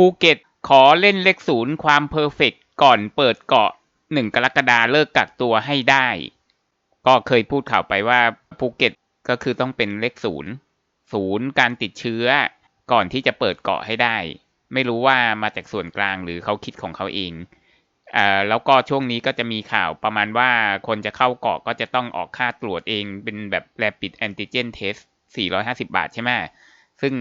ภูเก็ตขอเล่นเลขศูนย์ความเพอร์เฟกก่อนเปิดเกาะหนึ่งกรกฎาเลิกกักตัวให้ได้ ก็เคยพูดข่าวไปว่าภูเก็ตก็คือต้องเป็นเลขศูนย์ศูนย์การติดเชื้อก่อนที่จะเปิดเกาะให้ได้ ไม่รู้ว่ามาจากส่วนกลางหรือเขาคิดของเขาเองอ่าแล้วก็ช่วงนี้ก็จะมีข่าวประมาณว่าคนจะเข้าเกาะก็จะต้องออกค่าตรวจเองเป็นแบบ rapid antigen test 450 บาทใช่ไหมซึ่ง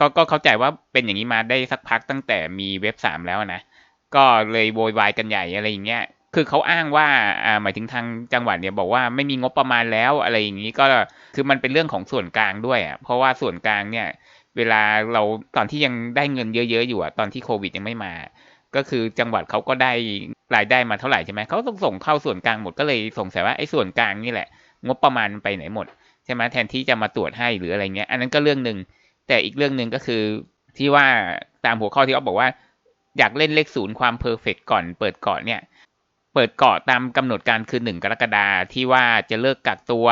ก็ก็เข้าใจว่าเป็นอย่างนี้มาได้สักพักตั้งแต่มีเว็บสามแล้วนะ ก็เลยโวยวายกันใหญ่อะไรอย่างเงี้ย คือเขาอ้างว่าอ่าหมายถึงทางจังหวัดเนี่ยบอกว่าไม่มีงบประมาณแล้วอะไรอย่างนี้ก็คือมันเป็นเรื่องของส่วนกลางด้วยอะเพราะว่าส่วนกลางเนี่ย เวลาเราตอนที่ยังได้เงินเยอะๆอยู่อะตอนที่โควิดยังไม่มา ก็คือจังหวัดเขาก็ได้รายได้มาเท่าไหร่ใช่ไหมเขาต้องส่งเข้าส่วนกลางหมดก็เลยสงสัยว่าไอ้ส่วนกลางนี่แหละ งบประมาณไปไหนหมดใช่ไหมแทนที่จะมาตรวจให้หรืออะไรเงี้ย อันนั้นก็เรื่องหนึ่ง แต่อีกเรื่องหนึ่งก็คือที่ว่าตามหัวข้อที่เขาบอกว่า อยากเล่นเลขศูนย์ความเพอร์เฟกก่อนเปิดเกาะเนี่ย เปิดเกาะตามกำหนดการคือหนึ่งกรกฎาที่ว่าจะเลิกกักตัว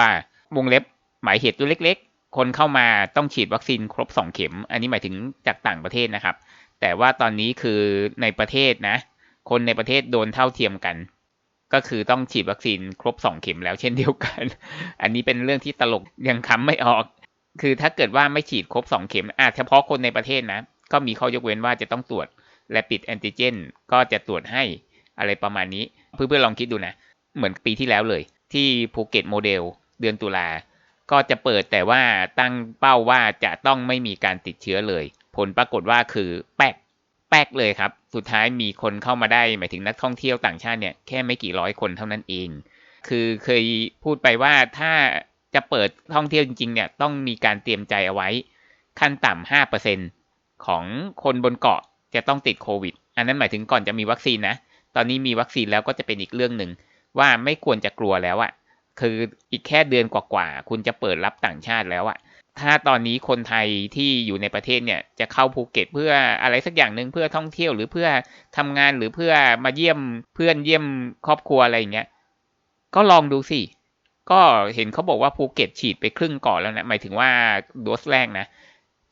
วงเล็บหมายเหตุตัวเล็ก ๆ คนเข้ามาต้องฉีดวัคซีนครบสองเข็ม อันนี้หมายถึงจากต่างประเทศนะครับ แต่ว่าตอนนี้คือในประเทศนะ คนในประเทศโดนเท่าเทียมกัน ก็คือต้องฉีดวัคซีนครบสองเข็มแล้วเช่นเดียวกัน อันนี้เป็นเรื่องที่ตลกยังคำไม่ออก คือถ้าเกิดว่าไม่ฉีดครบสองเข็มอาจเฉพาะคนในประเทศนะ ก็มีข้อยกเว้นว่าจะต้องตรวจ rapid antigen ก็จะตรวจให้อะไรประมาณนี้ เพื่อนๆลองคิดดูนะ เหมือนปีที่แล้วเลย ที่ภูเก็ตโมเดลเดือนตุลา ก็จะเปิดแต่ว่าตั้งเป้าว่าจะต้องไม่มีการติดเชื้อเลย ผลปรากฏว่าคือแป๊กแป๊กเลยครับ สุดท้ายมีคนเข้ามาได้หมายถึงนักท่องเที่ยวต่างชาติเนี่ยแค่ไม่กี่ร้อยคนเท่านั้นเอง คือเคยพูดไปว่าถ้า จะเปิดท่องเที่ยวจริงๆเนี่ยต้องมีการเตรียมใจเอาไว้ ขั้นต่ำห้าเปอร์เซ็นของคนบนเกาะจะต้องติดโควิด อันนั้นหมายถึงก่อนจะมีวัคซีนนะ ตอนนี้มีวัคซีนแล้วก็จะเป็นอีกเรื่องหนึ่งว่าไม่ควรจะกลัวแล้วอะคืออีกแค่เดือนกว่าๆคุณจะเปิดรับต่างชาติแล้วอะถ้าตอนนี้คนไทยที่อยู่ในประเทศเนี่ยจะเข้าภูเก็ตเพื่ออะไรสักอย่างหนึ่งเพื่อท่องเที่ยวหรือเพื่อทำงานหรือเพื่อมาเยี่ยมเพื่อนเยี่ยมครอบครัวอะไรอย่างเงี้ยก็ลองดูสิ ก็เห็นเขาบอกว่าภูเก็ตฉีดไปครึ่งเกาะแล้วนะหมายถึงว่าโดสแรกนะ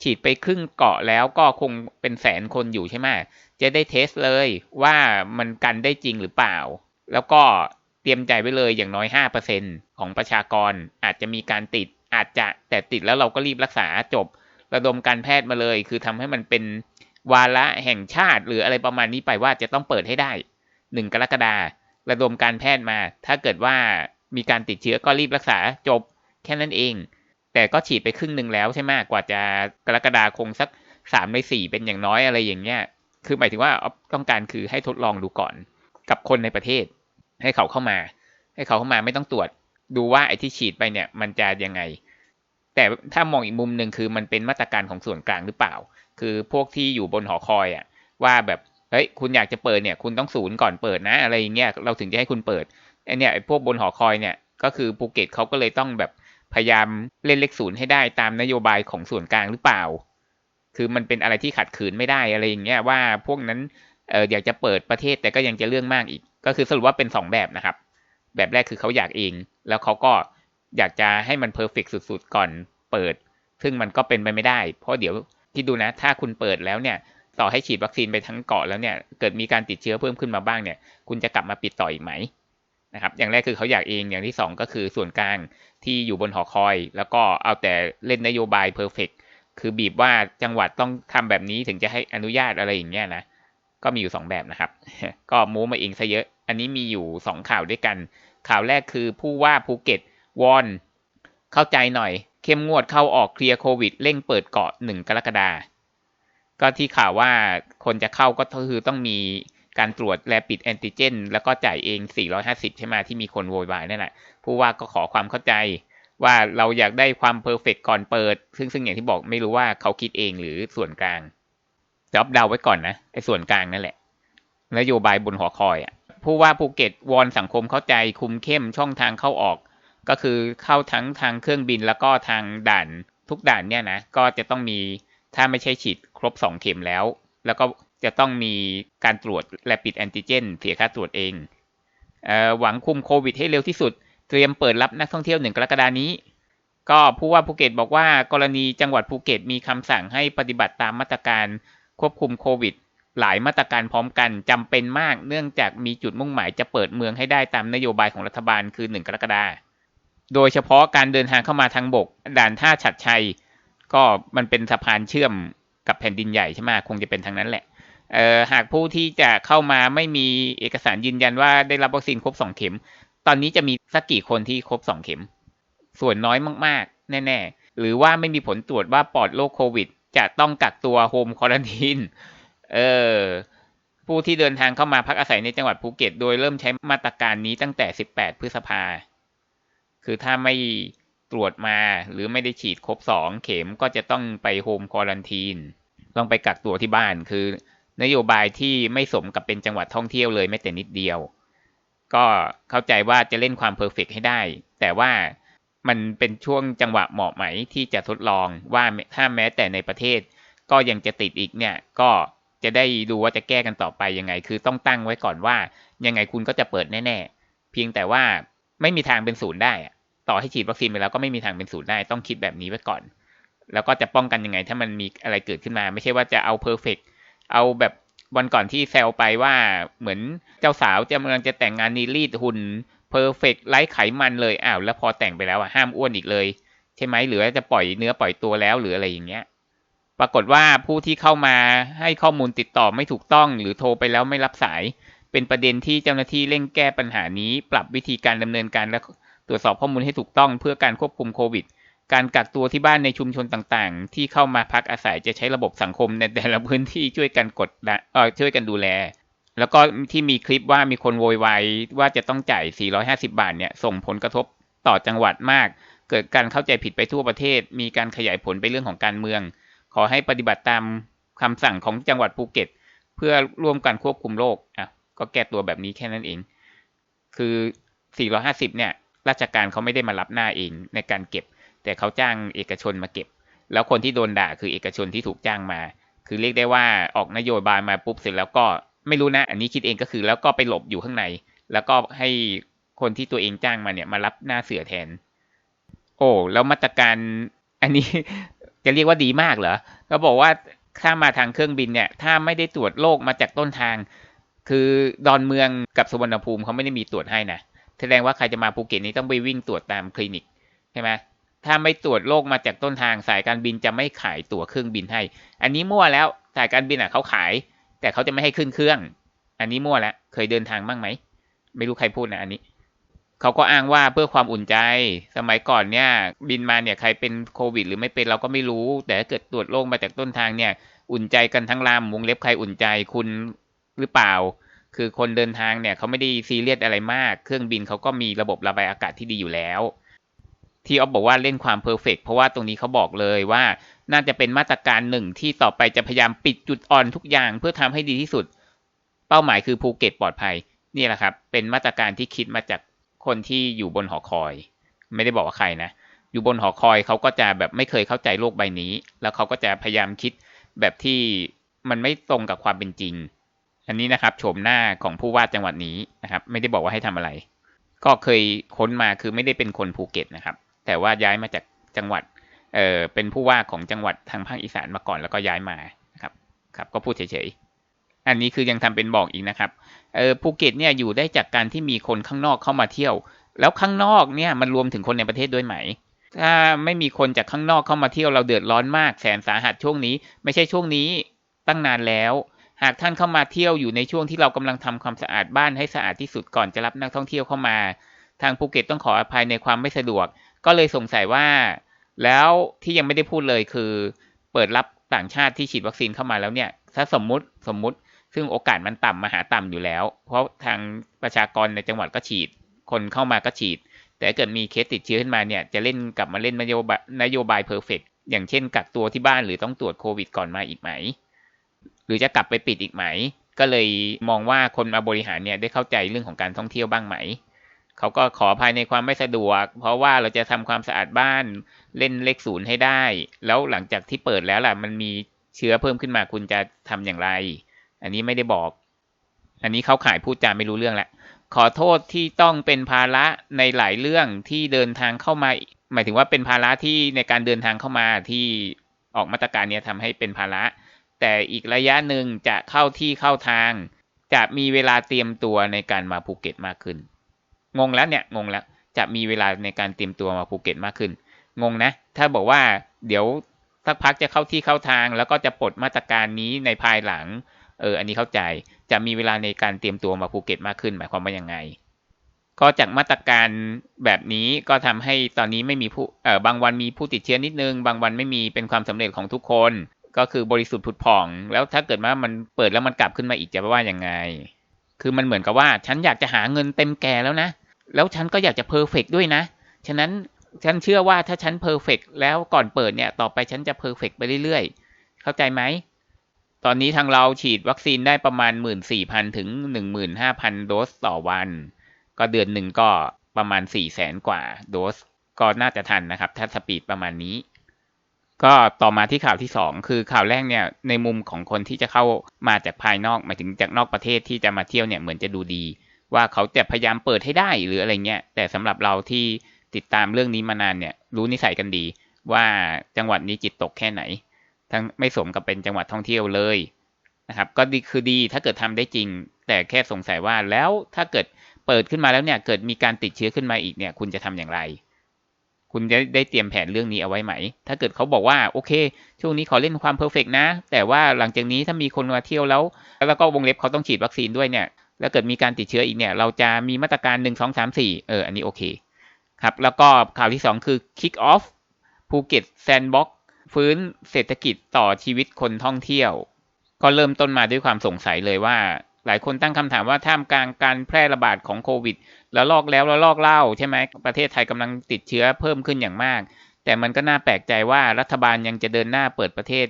ฉีดไปครึ่งเกาะแล้วก็คงเป็นแสนคนอยู่ใช่ไหมจะได้เทสเลยว่ามันกันได้จริงหรือเปล่า แล้วก็เตรียมใจไว้เลยอย่างน้อย 5%ของประชากรอาจจะมีการติดอาจจะแต่ติดแล้วเราก็รีบรักษาจบ ระดมการแพทย์มาเลย คือทำให้มันเป็นวาระแห่งชาติ หรืออะไรประมาณนี้ไปว่าจะต้องเปิดให้ได้หนึ่งกรกฎาระดมการแพทย์มา ถ้าเกิดว่า มีการติดเชื้อก็รีบรักษาจบแค่นั้นเอง แต่ก็ฉีดไปครึ่งหนึ่งแล้วใช่ไหมกว่าจะกรกฎาคงสักสามในสี่เป็นอย่างน้อยอะไรอย่างเงี้ย คือหมายถึงว่าต้องการคือให้ทดลองดูก่อนกับคนในประเทศ ให้เขาเข้ามา ให้เขาเข้ามาไม่ต้องตรวจ ดูว่าไอ้ที่ฉีดไปเนี่ย มันจะยังไง แต่ถ้ามองอีกมุมหนึ่งคือมันเป็นมาตรการของส่วนกลางหรือเปล่า คือพวกที่อยู่บนหอคอยอะว่าแบบเฮ้ยคุณอยากจะเปิดเนี่ย คุณต้องศูนย์ก่อนเปิดนะ อะไรอย่างเงี้ยเราถึงจะให้คุณเปิด เนี่ยไอพวกบนหอคอยเนี่ยก็คือภูเก็ตเขาก็เลยต้องแบบพยายามเล่นเลขศูนย์ให้ได้ตามนโยบายของส่วนกลางหรือเปล่า คือมันเป็นอะไรที่ขัดขืนไม่ได้อะไรอย่างเงี้ยว่าพวกนั้นเอออยากจะเปิดประเทศแต่ก็ยังจะเรื่องมากอีก ก็คือสรุปว่าเป็นสองแบบนะครับ แบบแรกคือเขาอยากเอง แล้วเขาก็อยากจะให้มันเพอร์เฟกสุดๆ ก่อนเปิด ซึ่งมันก็เป็นไปไม่ได้ เพราะเดี๋ยวคิดดูนะ ถ้าคุณเปิดแล้วเนี่ย ต่อให้ฉีดวัคซีนไปทั้งเกาะแล้วเนี่ย เกิดมีการติดเชื้อเพิ่มขึ้นมาบ้างเนี่ย คุณจะกลับมาปิดต่ออีกไหม นะครับ อย่างแรกคือเขาอยากเอง อย่างที่สองก็คือส่วนกลางที่อยู่บนหอคอย แล้วก็เอาแต่เล่นนโยบายเพอร์เฟกคือบีบว่าจังหวัดต้องทำแบบนี้ถึงจะให้อนุญาตอะไรอย่างเงี้ยนะ ก็มีอยู่สองแบบนะครับ ก็มูมาเองซะเยอะ อันนี้มีอยู่สองข่าวด้วยกัน ข่าวแรกคือผู้ว่าภูเก็ตวอนเข้าใจหน่อย เข้มงวดเข้าออกเคลียร์โควิดเร่งเปิดเกาะหนึ่งกรกฎาก็ที่ข่าวว่าคนจะเข้าก็คือต้องมี การตรวจแรปิดแอนติเจนแล้วก็จ่ายเอง 450 ใช่ไหมที่มีคนโวยวายนั่นแหละผู้ว่าก็ขอความเข้าใจว่าเราอยากได้ความเพอร์เฟกก่อนเปิด ซึ่งซึ่งอย่างที่บอกไม่รู้ว่าเขาคิดเองหรือส่วนกลางจ็อบเดาไว้ก่อนนะไอ้ส่วนกลางนั่นแหละ นโยบายบนหอคอยอะผู้ว่าภูเก็ตวอนสังคมเข้าใจคุมเข้มช่องทางเข้าออก ก็คือเข้าทั้งทางเครื่องบินแล้วก็ทางด่านทุกด่านเนี่ยนะก็จะต้องมีถ้าไม่ใช่ฉีดครบ2เข็มแล้ว แล้วก็ จะต้องมีการตรวจแ a ปิดแอนติเจนเสียค่าตรวจเองเออหวังคุมโควิดให้เร็วที่สุด เตรียมเปิดรับนักท่องเที่ยวหนึ่งกรกฎานี้ ก็ผู้ว่าภูเก็ตบอกว่ากรณีจังหวัดภูเก็ตมีคำสั่งให้ปฏิบัติตามมาตรการควบคุมโควิด หลายมาตรการพร้อมกันจำเป็นมาก เนื่องจากมีจุดมุ่งหมายจะเปิดเมืองให้ได้ตามนโยบายของรัฐบาลคือ 1 กรกฎาคมโดยเฉพาะการเดินทางเข้ามาทางบก ด่านท่าฉัดชัย ก็มันเป็นสะพานเชื่อมกับแผ่นดินใหญ่ใช่ไหมคงจะเป็นทางนั้นแหละ หากผู้ที่จะเข้ามาไม่มีเอกสารยืนยันว่าได้รับวัคซีนครบ2เข็ม ตอนนี้จะมีสักกี่คนที่ครบ2เข็ม ส่วนน้อยมากๆ แน่ๆ หรือว่าไม่มีผลตรวจว่าปลอดโรคโควิด จะต้องกักตัวโฮมควอลันทีนเออผู้ที่เดินทางเข้ามาพักอาศัยในจังหวัดภูเก็ต โดยเริ่มใช้มาตรการนี้ตั้งแต่ 18 พฤษภา คือถ้าไม่ตรวจมาหรือไม่ได้ฉีดครบ2เข็มก็จะต้องไปโฮมควอลันทีน ต้องไปกักตัวที่บ้าน คือ นโยบายที่ไม่สมกับเป็นจังหวัดท่องเที่ยวเลยแม้แต่นิดเดียว ก็เข้าใจว่าจะเล่นความเพอร์เฟกให้ได้ แต่ว่ามันเป็นช่วงจังหวะเหมาะไหมที่จะทดลองว่าถ้าแม้แต่ในประเทศ ก็ยังจะติดอีกเนี่ยก็จะได้ดูว่าจะแก้กันต่อไปยังไง คือต้องตั้งไว้ก่อนว่า ยังไงคุณก็จะเปิดแน่ๆ เพียงแต่ว่าไม่มีทางเป็นศูนย์ได้ ต่อให้ฉีดวัคซีนไปแล้วก็ไม่มีทางเป็นศูนย์ได้ ต้องคิดแบบนี้ไว้ก่อน แล้วก็จะป้องกันยังไง ถ้ามันมีอะไรเกิดขึ้นมา ไม่ใช่ว่าจะเอาเพอร์เฟก เอาแบบวันก่อนที่แซวไปว่าเหมือนเจ้าสาวจะกำลังจะแต่งงานนีรีดหุ่นเพอร์เฟกไร้ไขมันเลยอ้าวแล้วพอแต่งไปแล้วอะห้ามอ้วนอีกเลย ใช่ไหมหรือจะปล่อยเนื้อปล่อยตัวแล้วหรืออะไรอย่างเงี้ย ปรากฏว่าผู้ที่เข้ามาให้ข้อมูลติดต่อไม่ถูกต้อง หรือโทรไปแล้วไม่รับสาย เป็นประเด็นที่เจ้าหน้าที่เร่งแก้ปัญหานี้ ปรับวิธีการดำเนินการและตรวจสอบข้อมูลให้ถูกต้องเพื่อการควบคุมโควิด การกักตัวที่บ้านในชุมชนต่างๆ ที่เข้ามาพักอาศัยจะใช้ระบบสังคมในแต่ละพื้นที่ช่วยกันกดเออช่วยกันดูแล แล้วก็ที่มีคลิปว่ามีคนโวยวายว่าจะต้องจ่าย 450 บาทเนี่ยส่งผลกระทบต่อจังหวัดมาก เกิดการเข้าใจผิดไปทั่วประเทศ มีการขยายผลไปเรื่องของการเมือง ขอให้ปฏิบัติตามคำสั่งของจังหวัดภูเก็ต เพื่อร่วมกันควบคุมโรคอะก็แก้ตัวแบบนี้แค่นั้นเอง คือ 450 เนี่ย ราชการเขาไม่ได้มารับหน้าเองในการเก็บ แต่เขาจ้างเอกชนมาเก็บ แล้วคนที่โดนด่าคือเอกชนที่ถูกจ้างมา คือเรียกได้ว่าออกนโยบายมาปุ๊บเสร็จแล้วก็ไม่รู้นะ อันนี้คิดเองก็คือแล้วก็ไปหลบอยู่ข้างใน แล้วก็ให้คนที่ตัวเองจ้างมาเนี่ยมารับหน้าเสือแทน โอ้แล้วมาตรการอันนี้จะเรียกว่าดีมากเหรอก็บอกว่าถ้ามาทางเครื่องบินเนี่ย ถ้าไม่ได้ตรวจโรคมาจากต้นทาง คือดอนเมืองกับสุวรรณภูมิเขาไม่ได้มีตรวจให้นะแสดงว่าใครจะมาภูเก็ตนี้ต้องไปวิ่งตรวจตามคลินิกใช่ไหม ถ้าไม่ตรวจโรคมาจากต้นทางสายการบินจะไม่ขายตั๋วเครื่องบินให้ อันนี้มั่วแล้วสายการบินอะเขาขาย แต่เขาจะไม่ให้ขึ้นเครื่อง อันนี้มั่วแล้วเคยเดินทางบ้างไหม ไม่รู้ใครพูดนะอันนี้เขาก็อ้างว่าเพื่อความอุ่นใจ สมัยก่อนเนี่ย บินมาเนี่ยใครเป็นโควิด หรือไม่เป็นเราก็ไม่รู้ แต่ถ้าเกิดตรวจโรคมาจากต้นทางเนี่ย อุ่นใจกันทั้งลำวงเล็บใครอุ่นใจคุณหรือเปล่า คือคนเดินทางเนี่ยเขาไม่ได้ซีเรียสอะไรมาก เครื่องบินเขาก็มีระบบระบายอากาศที่ดีอยู่แล้ว ที่ออฟบอกว่าเล่นความเพอร์เฟกเพราะว่าตรงนี้เขาบอกเลยว่า น่าจะเป็นมาตรการหนึ่งที่ต่อไปจะพยายามปิดจุดอ่อนทุกอย่างเพื่อทำให้ดีที่สุด เป้าหมายคือภูเก็ตปลอดภัย นี่แหละครับ เป็นมาตรการที่คิดมาจากคนที่อยู่บนหอคอย ไม่ได้บอกว่าใครนะ อยู่บนหอคอยเขาก็จะแบบไม่เคยเข้าใจโลกใบนี้ แล้วเขาก็จะพยายามคิดแบบที่มันไม่ตรงกับความเป็นจริง อันนี้นะครับโฉมหน้าของผู้ว่าจังหวัดนี้นะครับ ไม่ได้บอกว่าให้ทำอะไร ก็เคยค้นมาคือไม่ได้เป็นคนภูเก็ตนะครับ แต่ว่าย้ายมาจากจังหวัดเออเป็นผู้ว่าของจังหวัดทางภาคอีสานมาก่อนแล้วก็ย้ายมานะครับครับ ก็พูดเฉยๆ อันนี้คือยังทำเป็นบอกอีกนะครับเออภูเก็ตเนี่ยอยู่ได้จากการที่มีคนข้างนอกเข้ามาเที่ยว แล้วข้างนอกเนี่ยมันรวมถึงคนในประเทศด้วยไหม ถ้าไม่มีคนจากข้างนอกเข้ามาเที่ยวเราเดือดร้อนมากแสนสาหัสช่วงนี้ ไม่ใช่ช่วงนี้ตั้งนานแล้ว หากท่านเข้ามาเที่ยวอยู่ในช่วงที่เรากำลังทำความสะอาดบ้านให้สะอาดที่สุดก่อนจะรับนักท่องเที่ยวเข้ามา ทางภูเก็ตต้องขออภัยในความไม่สะดวก ก็เลยสงสัยว่า แล้วที่ยังไม่ได้พูดเลยคือ เปิดรับต่างชาติที่ฉีดวัคซีนเข้ามาแล้วเนี่ย ถ้าสมมุติสมมุติซึ่งโอกาสมันต่ำมาหาต่ำอยู่แล้ว เพราะทางประชากรในจังหวัดก็ฉีด คนเข้ามาก็ฉีด แต่เกิดมีเคสติดเชื้อขึ้นมาเนี่ย จะเล่นกลับมาเล่นนโยบายนโยบายเพอร์เฟกอย่างเช่นกักตัวที่บ้านหรือต้องตรวจโควิดก่อนมาอีกไหม หรือจะกลับไปปิดอีกไหม ก็เลยมองว่าคนมาบริหารเนี่ยได้เข้าใจเรื่องของการท่องเที่ยวบ้างไหม เขาก็ขอภายในความไม่สะดวก เพราะว่าเราจะทำความสะอาดบ้านเล่นเลขศูนย์ให้ได้ แล้วหลังจากที่เปิดแล้วล่ะ มันมีเชื้อเพิ่มขึ้นมาคุณจะทำอย่างไร อันนี้ไม่ได้บอก อันนี้เขาขายพูดจาไม่รู้เรื่องแล้วขอโทษที่ต้องเป็นภาระในหลายเรื่องที่เดินทางเข้ามา หมายถึงว่าเป็นภาระที่ในการเดินทางเข้ามาที่ออกมาตรการนี้ทำให้เป็นภาระ แต่อีกระยะหนึ่งจะเข้าที่เข้าทาง จะมีเวลาเตรียมตัวในการมาภูเก็ตมากขึ้น งงแล้วเนี่ยงงแล้วจะมีเวลาในการเตรียมตัวมาภูเก็ตมากขึ้น งงนะ ถ้าบอกว่าเดี๋ยวสักพักจะเข้าที่เข้าทาง แล้วก็จะปลดมาตรการนี้ในภายหลัง เออ อันนี้เข้าใจ จะมีเวลาในการเตรียมตัวมาภูเก็ตมากขึ้น หมายความว่ายังไง ก็จากมาตรการแบบนี้ก็ทำให้ตอนนี้ไม่มีผู้ เออบางวันมีผู้ติดเชื้อนิดนึง บางวันไม่มี เป็นความสำเร็จของทุกคน ก็คือบริสุทธิ์ผุดผ่อง แล้วถ้าเกิดว่ามันเปิดแล้วมันกลับขึ้นมาอีกจะว่ายังไง คือมันเหมือนกับว่า ฉันอยากจะหาเงินเต็มแก่แล้วนะ แล้วฉันก็อยากจะเพอร์เฟกด้วยนะ ฉะนั้นฉันเชื่อว่าถ้าฉันเพอร์เฟกแล้วก่อนเปิดเนี่ย ต่อไปฉันจะเพอร์เฟกไปเรื่อยๆ เข้าใจไหม ตอนนี้ทางเราฉีดวัคซีนได้ประมาณ 14,000 ถึง 15,000 โดสต่อวัน ก็เดือนหนึ่งก็ประมาณ 400,000 กว่าโดส ก็น่าจะทันนะครับ ถ้าสปีดประมาณนี้ ก็ต่อมาที่ข่าวที่ 2 คือข่าวแรกเนี่ย ในมุมของคนที่จะเข้ามาจากภายนอกหมายถึงจากนอกประเทศที่จะมาเที่ยวเนี่ยเหมือนจะดูดี ว่าเขาจะพยายามเปิดให้ได้หรืออะไรเงี้ย แต่สำหรับเราที่ติดตามเรื่องนี้มานานเนี่ย รู้นิสัยกันดี ว่าจังหวัดนี้จิตตกแค่ไหน ทั้งไม่สมกับเป็นจังหวัดท่องเที่ยวเลยนะครับ ก็ดีคือดีถ้าเกิดทำได้จริง แต่แค่สงสัยว่าแล้วถ้าเกิดเปิดขึ้นมาแล้วเนี่ย เกิดมีการติดเชื้อขึ้นมาอีกเนี่ย คุณจะทำอย่างไร คุณจะได้เตรียมแผนเรื่องนี้เอาไว้ไหม ถ้าเกิดเขาบอกว่าโอเค ช่วงนี้ขอเล่นความเพอร์เฟกนะ แต่ว่าหลังจากนี้ถ้ามีคนมาเที่ยวแล้ว แล้วก็วงเล็บเขาต้องฉีดวัคซีนด้วยเนี่ย แล้วเกิดมีการติดเชื้ออีกเนี่ย เราจะมีมาตรการหนึ่งสองสามสี่เออ อันนี้โอเค ครับ แล้วก็ข่าวที่ 2 คือ Kick Off ภูเก็ตแซนด์บ็อกฟื้นเศรษฐกิจต่อชีวิตคนท่องเที่ยว ก็เริ่มต้นมาด้วยความสงสัยเลยว่า หลายคนตั้งคำถามว่าท่ามกลางการแพร่ระบาดของโควิด แล้วลอกแล้วแล้วลอกเล่าใช่ไหมประเทศไทยกำลังติดเชื้อเพิ่มขึ้นอย่างมาก แต่มันก็น่าแปลกใจว่ารัฐบาลยังจะเดินหน้าเปิดประเทศ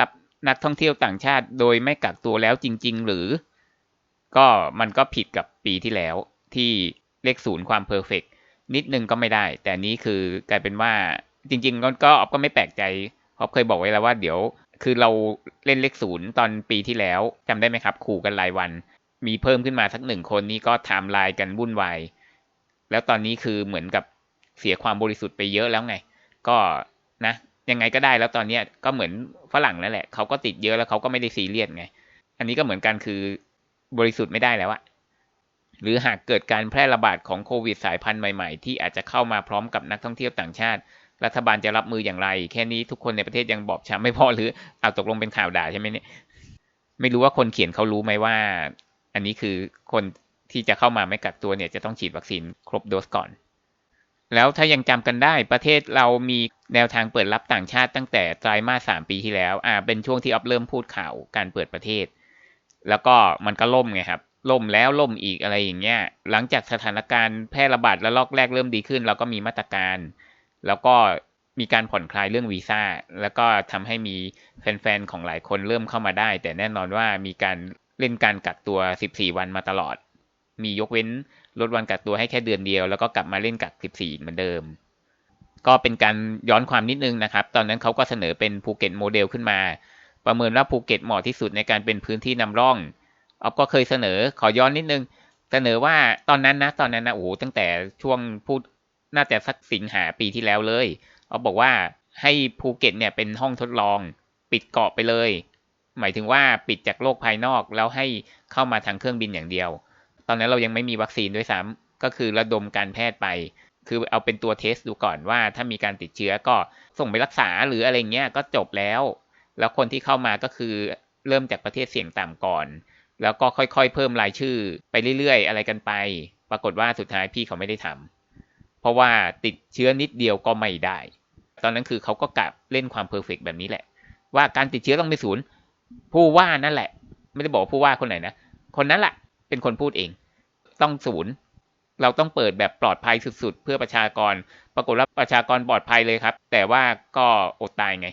รับนักท่องเที่ยวต่างชาติ โดยไม่กักตัวแล้วจริง ๆ หรือ ก็มันก็ผิดกับปีที่แล้วที่เลขศูนย์ความเพอร์เฟกนิดนึงก็ไม่ได้ แต่นี้คือกลายเป็นว่าจริง ๆ ก็ก็ออฟก็ไม่แปลกใจออฟเคยบอกไว้แล้วว่าเดี๋ยวคือเราเล่นเลขศูนย์ตอนปีที่แล้วจำได้ไหมครับ ขู่กันรายวัน มีเพิ่มขึ้นมาสักหนึ่งคนนี่ก็ไทม์ไลน์กันวุ่นวายแล้วตอนนี้คือเหมือนกับเสียความบริสุทธิ์ไปเยอะแล้วไง ก็นะยังไงก็ได้แล้วตอนเนี้ก็เหมือนฝรั่งนั่นแหละเขาก็ติดเยอะแล้วเขาก็ไม่ได้ซีเรียสไง อันนี้ก็เหมือนกันคือ บริสุทธิ์ไม่ได้แล้วอะหรือหากเกิดการแพร่ระบาดของโควิดสายพันธุ์ใหม่ๆ ที่อาจจะเข้ามาพร้อมกับนักท่องเที่ยวต่างชาติ รัฐบาลจะรับมืออย่างไร แค่นี้ทุกคนในประเทศยังบอบช้ำไม่พอหรือเอาตกลงเป็นข่าวด่าใช่ไหมเนี่ยไม่รู้ว่าคนเขียนเขารู้ไหมว่า อันนี้คือคนที่จะเข้ามาไม่กักตัวเนี่ยจะต้องฉีดวัคซีนครบโดสก่อน แล้วถ้ายังจำกันได้ประเทศเรามีแนวทางเปิดรับต่างชาติตั้งแต่ไตรมาสสามปีที่แล้วอ่าเป็นช่วงที่ออฟเริ่มพูดข่าวการเปิดประเทศ แล้วก็มันก็ล่มไงครับล่มแล้วล่มอีกอะไรอย่างเงี้ย หลังจากสถานการณ์แพร่ระบาดและลอกแรกเริ่มดีขึ้น เราก็มีมาตรการ แล้วก็มีการผ่อนคลายเรื่องวีซ่า แล้วก็ทำให้มีแฟนๆของหลายคนเริ่มเข้ามาได้ แต่แน่นอนว่ามีการเล่นการกักตัว 14 วันมาตลอด มียกเว้นลดวันกักตัวให้แค่เดือนเดียว แล้วก็กลับมาเล่นกัก 14เหมือนเดิม ก็เป็นการย้อนความนิดนึงนะครับ ตอนนั้นเขาก็เสนอเป็นภูเก็ตโมเดลขึ้นมา ประเมินว่าภูเก็ตเหมาะที่สุดในการเป็นพื้นที่นำร่องออฟก็เคยเสนอขอย้อนนิดนึง เสนอว่าตอนนั้นนะตอนนั้นนะโอ้โหตั้งแต่ช่วงพูดน่าจะสักสิงหาปีที่แล้วเลยออฟบอกว่าให้ภูเก็ตเนี่ยเป็นห้องทดลอง ปิดเกาะไปเลย หมายถึงว่าปิดจากโลกภายนอกแล้วให้เข้ามาทางเครื่องบินอย่างเดียว ตอนนั้นเรายังไม่มีวัคซีนด้วยซ้ำก็คือระดมการแพทย์ไป คือเอาเป็นตัวเทสดูก่อนว่าถ้ามีการติดเชื้อก็ส่งไปรักษาหรืออะไรเงี้ยก็จบแล้ว แล้วคนที่เข้ามาก็คือเริ่มจากประเทศเสี่ยงต่ำก่อน แล้วก็ค่อยๆ เพิ่มรายชื่อไปเรื่อยๆ อะไรกันไป ปรากฏว่าสุดท้ายพี่เขาไม่ได้ทำเพราะว่าติดเชื้อนิดเดียวก็ไม่ได้ ตอนนั้นคือเขาก็กลับเล่นความเพอร์เฟกแบบนี้แหละ ว่าการติดเชื้อต้องไม่ศูนย์ผู้ว่านั่นแหละ ไม่ได้บอกผู้ว่าคนไหนนะคนนั้นแหละเป็นคนพูดเอง ต้องศูนย์เราต้องเปิดแบบปลอดภัยสุดๆ เพื่อประชากร ปรากฏว่าประชากรปลอดภัยเลยครับ แต่ว่าก็อดตายไง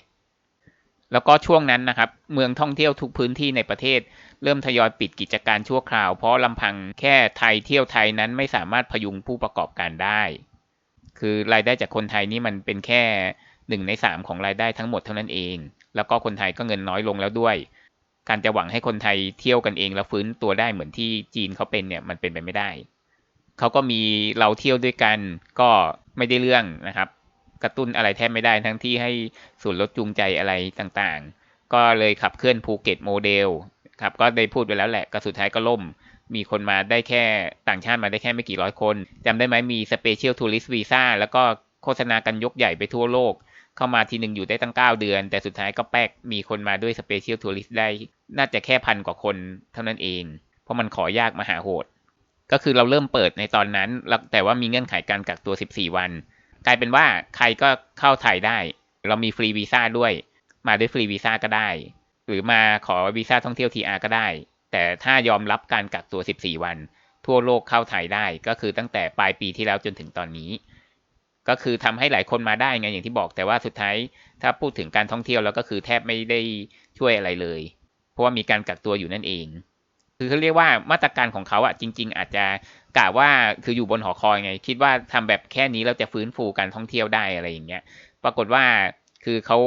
แล้วก็ช่วงนั้นนะครับ เมืองท่องเที่ยวทุกพื้นที่ในประเทศ เริ่มทยอยปิดกิจการชั่วคราว เพราะลำพังแค่ไทยเที่ยวไทยนั้นไม่สามารถพยุงผู้ประกอบการได้ คือรายได้จากคนไทยนี่มันเป็นแค่หนึ่งในสามของรายได้ทั้งหมดเท่านั้นเอง แล้วก็คนไทยก็เงินน้อยลงแล้วด้วย การจะหวังให้คนไทยเที่ยวกันเองแล้วฟื้นตัวได้เหมือนที่จีนเขาเป็นเนี่ยมันเป็นไปไม่ได้ เขาก็มีเราเที่ยวด้วยกันก็ไม่ได้เรื่องนะครับ กระตุ้นอะไรแทบไม่ได้ทั้งที่ให้ส่วนลดจูงใจอะไรต่างๆ ก็เลยขับเคลื่อนภูเก็ตโมเดลครับก็ได้พูดไปแล้วแหละก็สุดท้ายก็ล่ม มีคนมาได้แค่ต่างชาติมาได้แค่ไม่กี่ร้อยคนจำได้ไหมมีสเปเชียลทัวริสต์วีซ่าแล้วก็โฆษณากันยกใหญ่ไปทั่วโลก เข้ามาทีหนึ่งอยู่ได้ตั้ง 9 เดือน แต่สุดท้ายก็แป๊กมีคนมาด้วยสเปเชียลทัวริสต์ได้ น่าจะแค่พันกว่าคนเท่านั้นเอง เพราะมันขอยากมหาโหด ก็คือเราเริ่มเปิดในตอนนั้น แต่ว่ามีเงื่อนไขการกักตัว 14 วัน กลายเป็นว่าใครก็เข้าไทยได้ เรามีฟรีวีซ่าด้วย มาด้วยฟรีวีซ่าก็ได้ หรือมาขอวีซ่าท่องเที่ยว TR ก็ได้ แต่ถ้ายอมรับการกักตัว 14 วัน ทั่วโลกเข้าไทยได้ก็คือตั้งแต่ปลายปีที่แล้วจนถึงตอนนี้ ก็คือทำให้หลายคนมาได้ไงอย่างที่บอก แต่ว่าสุดท้ายถ้าพูดถึงการท่องเที่ยวแล้วก็คือแทบไม่ได้ช่วยอะไรเลย เพราะว่ามีการกักตัวอยู่นั่นเอง คือเขาเรียกว่ามาตรการของเขาอะจริง ๆ อาจจะ กะว่าคืออยู่บนหอคอยไง คิดว่าทำแบบแค่นี้เราจะฟื้นฟูการท่องเที่ยวได้อะไรอย่างเงี้ย ปรากฏว่าคือเขา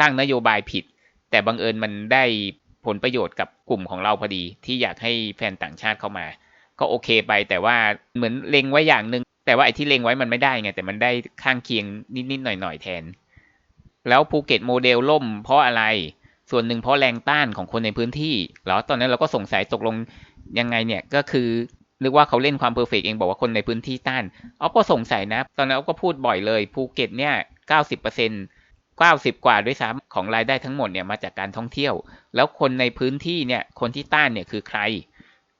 ตั้งนโยบายผิด แต่บังเอิญมันได้ผลประโยชน์กับกลุ่มของเราพอดี ที่อยากให้แฟนต่างชาติเข้ามา ก็โอเคไปแต่ว่าเหมือนเล็งไว้อย่างหนึ่งแต่ว่าไอ้ที่เล็งไว้มันไม่ได้ไง แต่มันได้ข้างเคียงนิดๆหน่อยๆแทน แล้วภูเก็ตโมเดลล่มเพราะอะไร ส่วนหนึ่งเพราะแรงต้านของคนในพื้นที่เหรอตอนนั้นเราก็สงสัยตกลงยังไงเนี่ยก็คือ นึกว่าเขาเล่นความเพอร์เฟกเองบอกว่าคนในพื้นที่ต้านเอาก็สงสัยนะ ตอนนั้นก็พูดบ่อยเลยภูเก็ตเนี่ยเก้าสิบเปอร์เซ็นต์เก้าสิบกว่าด้วยซ้ำของรายได้ทั้งหมดเนี่ยมาจากการท่องเที่ยว แล้วคนในพื้นที่เนี่ยคนที่ต้านเนี่ยคือใคร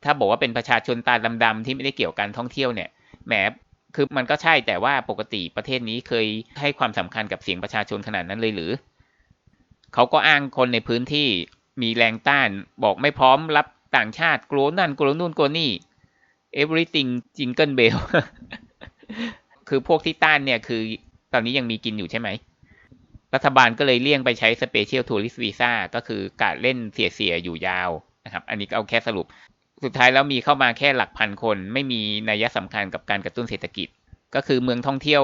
ถ้าบอกว่าเป็นประชาชนตาดำๆที่ไม่ได้เกี่ยวกับการท่องเที่ยวเนี่ยแหมคือมันก็ใช่แต่ว่าปกติประเทศนี้เคยให้ความสำคัญกับเสียงประชาชนขนาดนั้นเลยหรือ เขาก็อ้างคนในพื้นที่มีแรงต้านบอกไม่พร้อมรับต่างชาติกลัวนั่นกลัวนู่นกลัวนี่ everything jingle bell คือพวกที่ต้านเนี่ยคือตอนนี้ยังมีกินอยู่ใช่ไหม รัฐบาลก็เลยเลี่ยงไปใช้ special tourist visa ก็คือการเล่นเสียๆ อยู่ยาวนะครับ อันนี้ก็เอาแค่สรุป สุดท้ายแล้วมีเข้ามาแค่หลักพันคน ไม่มีนัยสำคัญกับการกระตุ้นเศรษฐกิจ ก็คือเมืองท่องเที่ยว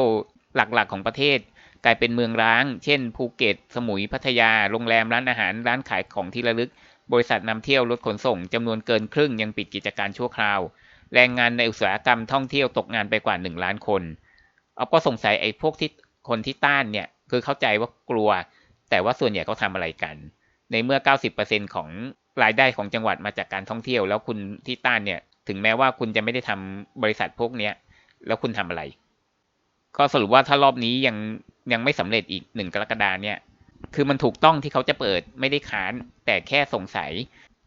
หลักๆของประเทศ กลายเป็นเมืองร้าง เช่นภูเก็ต สมุย พัทยา โรงแรม ร้านอาหาร ร้านขายของที่ระลึก บริษัทนำเที่ยว รถขนส่งจำนวนเกินครึ่งยังปิดกิจการชั่วคราว แรงงานในอุตสาหกรรมท่องเที่ยวตกงานไปกว่า 1 ล้านคน เอาก็สงสัยไอ้พวกที่คนที่ต้านเนี่ยคือเข้าใจว่ากลัว แต่ว่าส่วนใหญ่เขาทาอะไรกัน ในเมื่อ 90%ของรายได้ของจังหวัดมาจากการท่องเที่ยว แล้วคุณที่ต้านเนี่ยถึงแม้ว่าคุณจะไม่ได้ทำบริษัทพวกเนี้ยแล้วคุณทำอะไร ก็สรุปว่าถ้ารอบนี้ยังยังไม่สำเร็จอีกหนึ่งกรกฎาเนี่ย คือมันถูกต้องที่เขาจะเปิดไม่ได้ค้าน แต่แค่สงสัย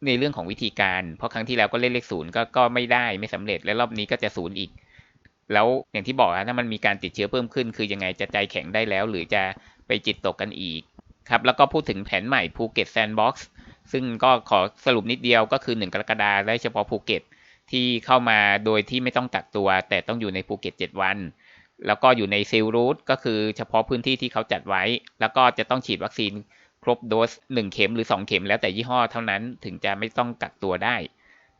ในเรื่องของวิธีการ เพราะครั้งที่แล้วก็เล่นเลขศูนย์ก็ก็ไม่ได้ไม่สำเร็จ และรอบนี้ก็จะศูนย์อีก แล้วอย่างที่บอกนะถ้ามันมีการติดเชื้อเพิ่มขึ้น คือยังไงจะใจแข็งได้แล้ว หรือจะไปจิตตกกันอีกครับแล้วก็พูดถึงแผนใหม่ภูเก็ตแซนด์บ็อกซ์ซึ่งก็ขอสรุปนิดเดียวก็คือ 1 กรกฎาคมได้เฉพาะภูเก็ตที่เข้ามาโดยที่ไม่ต้องกักตัว แต่ต้องอยู่ในภูเก็ต 7 วัน แล้วก็อยู่ในซิลรูทก็คือเฉพาะพื้นที่ที่เขาจัดไว้ แล้วก็จะต้องฉีดวัคซีน ครบโดส1เข็มหรือ2เข็มแล้วแต่ยี่ห้อเท่านั้นถึงจะไม่ต้องกักตัวได้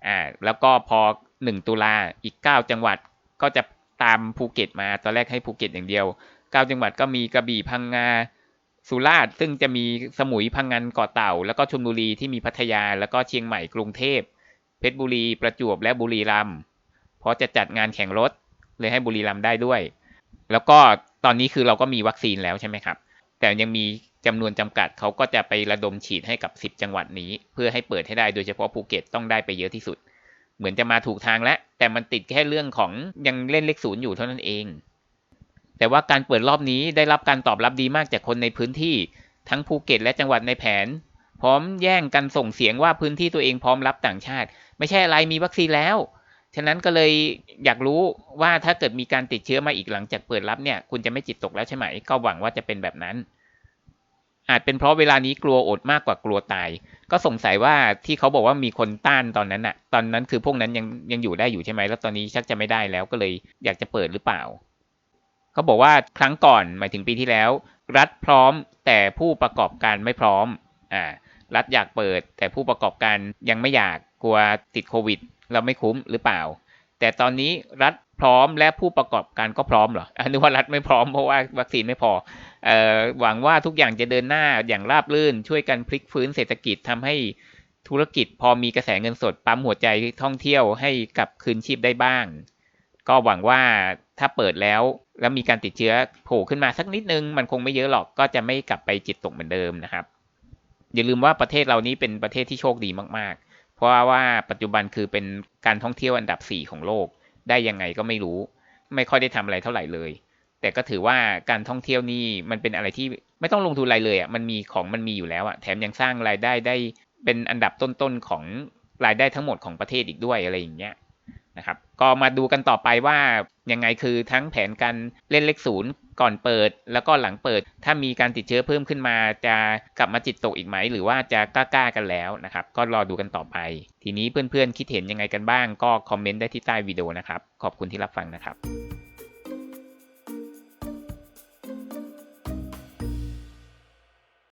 อ่าแล้วก็พอ1ตุลาอีก9จังหวัดก็จะตามภูเก็ตมาตอนแรกให้ภูเก็ตอย่างเดียว9จังหวัดก็มีกระบี่พังงาสุราษฎร์ซึ่งจะมีสมุยพังงานเกาะเต่า แล้วก็ชลบุรีที่มีพัทยา แล้วก็เชียงใหม่กรุงเทพเพชรบุรีประจวบและบุรีรัมย์เพราะจะจัดงานแข่งรถเลยให้บุรีรัมย์ได้ด้วย แล้วก็ตอนนี้คือเราก็มีวัคซีนแล้วใช่ไหมครับ แต่ยังมีจำนวนจำกัดเขาก็จะไประดมฉีดให้กับ 10 จังหวัดนี้ เพื่อให้เปิดให้ได้โดยเฉพาะภูเก็ตต้องได้ไปเยอะที่สุด เหมือนจะมาถูกทางแล้วแต่มันติดแค่เรื่องของยังเล่นเลขศูนย์อยู่เท่านั้นเอง แต่ว่าการเปิดรอบนี้ได้รับการตอบรับดีมากจากคนในพื้นที่ทั้งภูเก็ตและจังหวัดในแผน พร้อมแย่งกันส่งเสียงว่าพื้นที่ตัวเองพร้อมรับต่างชาติ ไม่ใช่อะไรมีวัคซีนแล้ว ฉะนั้นก็เลยอยากรู้ว่าถ้าเกิดมีการติดเชื้อมาอีกหลังจากเปิดรับเนี่ย คุณจะไม่จิตตกแล้วใช่ไหม ก็หวังว่าจะเป็นแบบนั้น อาจเป็นเพราะเวลานี้กลัวอดมากกว่ากลัวตาย ก็สงสัยว่าที่เขาบอกว่ามีคนต้านตอนนั้นอะตอนนั้นคือพวกนั้นยังยังอยู่ได้อยู่ใช่ไหมแล้วตอนนี้ชักจะไม่ได้แล้วก็เลยอยากจะเปิดหรือเปล่าเขาบอกว่าครั้งก่อนหมายถึงปีที่แล้ว รัฐพร้อมแต่ผู้ประกอบการไม่พร้อมอ่ารัฐอยากเปิด แต่ผู้ประกอบการยังไม่อยากกลัวติดโควิด เราไม่คุ้มหรือเปล่า แต่ตอนนี้รัฐพร้อมและผู้ประกอบการก็พร้อมเหรออนึกว่ารัฐไม่พร้อมเพราะว่าวัคซีนไม่พออหวังว่าทุกอย่างจะเดินหน้าอย่างราบรื่น ช่วยกันพลิกฟื้นเศรษฐกิจทำให้ธุรกิจพอมีกระแสเงินสดปั๊มหัวใจท่องเที่ยวให้กลับคืนชีพได้บ้าง ก็หวังว่าถ้าเปิดแล้วแล้วมีการติดเชื้อโผล่ขึ้นมาสักนิดนึง มันคงไม่เยอะหรอกก็จะไม่กลับไปจิตตกเหมือนเดิมนะครับ อย่าลืมว่าประเทศเรานี้เป็นประเทศที่โชคดีมากๆ เพราะว่าปัจจุบันคือเป็นการท่องเที่ยวอันดับ 4 ของโลก ได้ยังไงก็ไม่รู้ ไม่ค่อยได้ทำอะไรเท่าไหร่เลย แต่ก็ถือว่าการท่องเที่ยวนี่มันเป็นอะไรที่ไม่ต้องลงทุนอะไรเลยอะมันมีของมันมีอยู่แล้วอะแถมยังสร้างรายได้ได้เป็นอันดับต้นๆของรายได้ทั้งหมดของประเทศอีกด้วยอะไรอย่างเงี้ยนะครับ ก็มาดูกันต่อไปว่า ยังไงคือทั้งแผนการเล่นเลขศูนย์ก่อนเปิดแล้วก็หลังเปิด ถ้ามีการติดเชื้อเพิ่มขึ้นมาจะกลับมาจิตตกอีกไหม หรือว่าจะกล้าๆกันแล้วนะครับ ก็รอดูกันต่อไป ทีนี้เพื่อนๆคิดเห็นยังไงกันบ้าง ก็คอมเมนต์ได้ที่ใต้วิดีโอนะครับ ขอบคุณที่รับฟังนะครับ